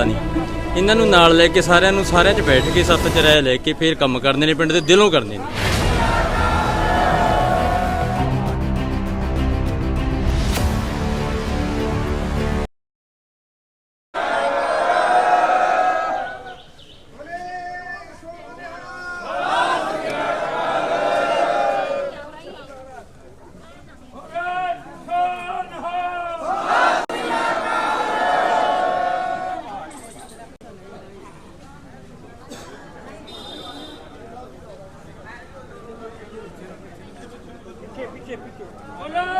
ਪਤਾ ਨਹੀਂ। ਇਹਨਾਂ ਨੂੰ ਨਾਲ ਲੈ ਕੇ ਸਾਰਿਆਂ ਨੂੰ ਸਾਰਿਆਂ 'ਚ ਬੈਠ ਕੇ ਸੱਤ ਚ ਰਾਏ ਲੈ ਕੇ ਫਿਰ ਕੰਮ ਕਰਨੇ ਨੇ, ਪਿੰਡ ਦੇ ਦਿਲੋਂ ਕਰਨੇ ਨੇ। Hola.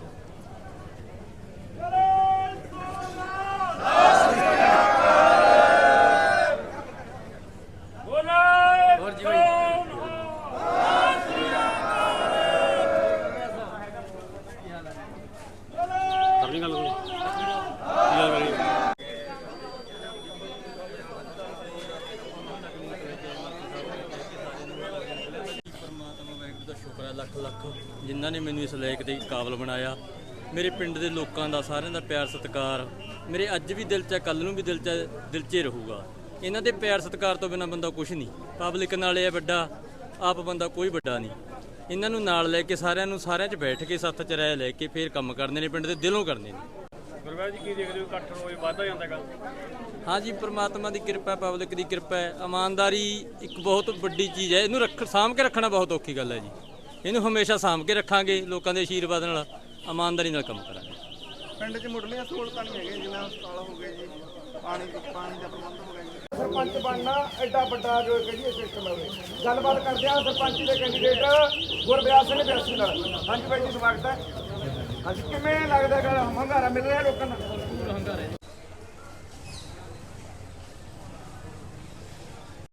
ਸ਼ੁਕਰ ਹੈ ਲੱਖ ਲੱਖ ਜਿਨ੍ਹਾਂ ਨੇ ਮੈਨੂੰ ਇਸ ਲਾਇਕ ਦੇ ਕਾਬਲ ਬਣਾਇਆ। ਮੇਰੇ ਪਿੰਡ ਦੇ ਲੋਕਾਂ ਦਾ ਸਾਰਿਆਂ ਦਾ ਪਿਆਰ ਸਤਿਕਾਰ ਮੇਰੇ ਅੱਜ ਵੀ ਦਿਲ 'ਚ ਹੈ ਕੱਲ ਨੂੰ ਵੀ ਦਿਲ 'ਚ ਹੈ, ਦਿਲ 'ਚ ਹੀ ਰਹੂਗਾ। ਇਹਨਾਂ ਦੇ ਪਿਆਰ ਸਤਿਕਾਰ ਤੋਂ ਬਿਨਾ ਬੰਦਾ ਕੁਝ ਨਹੀਂ। ਪਬਲਿਕ ਨਾਲ ਇਹ ਵੱਡਾ ਆਪ ਬੰਦਾ ਕੋਈ ਵੱਡਾ ਨਹੀਂ। ਇਹਨਾਂ ਨੂੰ ਨਾਲ ਲੈ ਕੇ ਸਾਰਿਆਂ ਨੂੰ ਸਾਰਿਆਂ 'ਚ ਬੈਠ ਕੇ ਸੱਤ 'ਚ ਰਹਿ ਲੈ ਕੇ ਫੇਰ ਕੰਮ ਕਰਨੇ ਨੇ ਪਿੰਡ ਦੇ ਦਿਲੋਂ ਕਰਨੇ ਨੇ। ਗੁਰਵਾਜ ਜੀ ਕੀ ਦੇਖਦੇ ਹੋ? ਇਕੱਠ ਰੋਜ਼ ਵੱਧਦਾ ਜਾਂਦਾ ਗੱਲ ਹਾਂਜੀ ਪ੍ਰਮਾਤਮਾ ਦੀ ਕਿਰਪਾ ਪਬਲਿਕ ਦੀ ਕਿਰਪਾ ਹੈ। ਇਮਾਨਦਾਰੀ ਇੱਕ ਬਹੁਤ ਵੱਡੀ ਚੀਜ਼ ਹੈ। ਇਹਨੂੰ ਰੱਖ ਸਾਂਭ ਕੇ ਰੱਖਣਾ ਬਹੁਤ ਔਖੀ ਗੱਲ ਹੈ ਜੀ। ਇਹਨੂੰ ਹਮੇਸ਼ਾ ਸਾਂਭ ਕੇ ਰੱਖਾਂਗੇ ਲੋਕਾਂ ਦੇ ਆਸ਼ੀਰਵਾਦ ਨਾਲ ਇਮਾਨਦਾਰੀ ਨਾਲ ਕੰਮ ਕਰਾਂਗੇ। ਪਿੰਡ 'ਚ ਮੁੱਢਲੀਆਂ ਸਹੂਲਤਾਂ ਨਹੀਂ ਹੈਗੀਆਂ ਜਿਵੇਂ ਹਸਪਤਾਲ ਹੋ ਗਏ ਜੀ ਪਾਣੀ ਪਾਣੀ ਦਾ ਪ੍ਰਬੰਧ ਹੋ ਗਿਆ ਜੀ। ਸਰਪੰਚ ਬਣਨਾ ਐਡਾ ਵੱਡਾ ਜੋ ਕਹੀਏ ਸਿਸਟਮ ਹੈ। ਗੱਲਬਾਤ ਕਰਦੇ ਆ ਸਰਪੰਚੀ ਦੇ ਕੈਂਡੀਡੇਟ ਗੁਰਬਿਆਸ ਸਿੰਘ ਬਿਆਸੀ ਨਾਲ। ਹਾਂਜੀ ਬਾਈ ਜੀ ਸਵਾਗਤ ਹੈ। ਹਾਂਜੀ ਕਿਵੇਂ ਲੱਗਦਾ ਗਾ ਹੰਗਾਰਾ ਮਿਲ ਰਿਹਾ ਲੋਕਾਂ ਦਾ